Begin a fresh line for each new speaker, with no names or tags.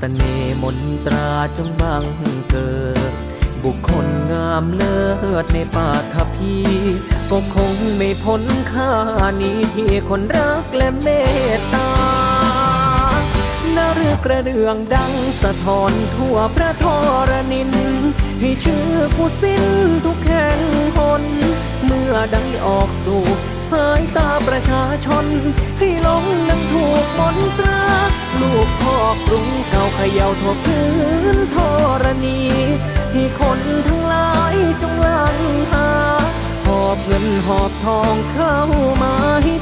สน่ห์มนตราจงบังเกิด บุคคลงามเลิศในป่าทพีก็คงไม่พ้นค่านี้ที่คนรักและเมตตานาเรือกระเดืองดังสะท้อนทั่วพระทรนิน ให้ชื่อผู้สิ้นทุกแห่งหน เมื่อได้ออกสู่สายตาประชาชน ให้หลงนังถูกมนตรา ลูกพ่อกรุง เก่าเขย่าทั่วพื้นธรณีให้คนทั้งหลายจงลังหา หอบเงินหอบทองเข้ามาให้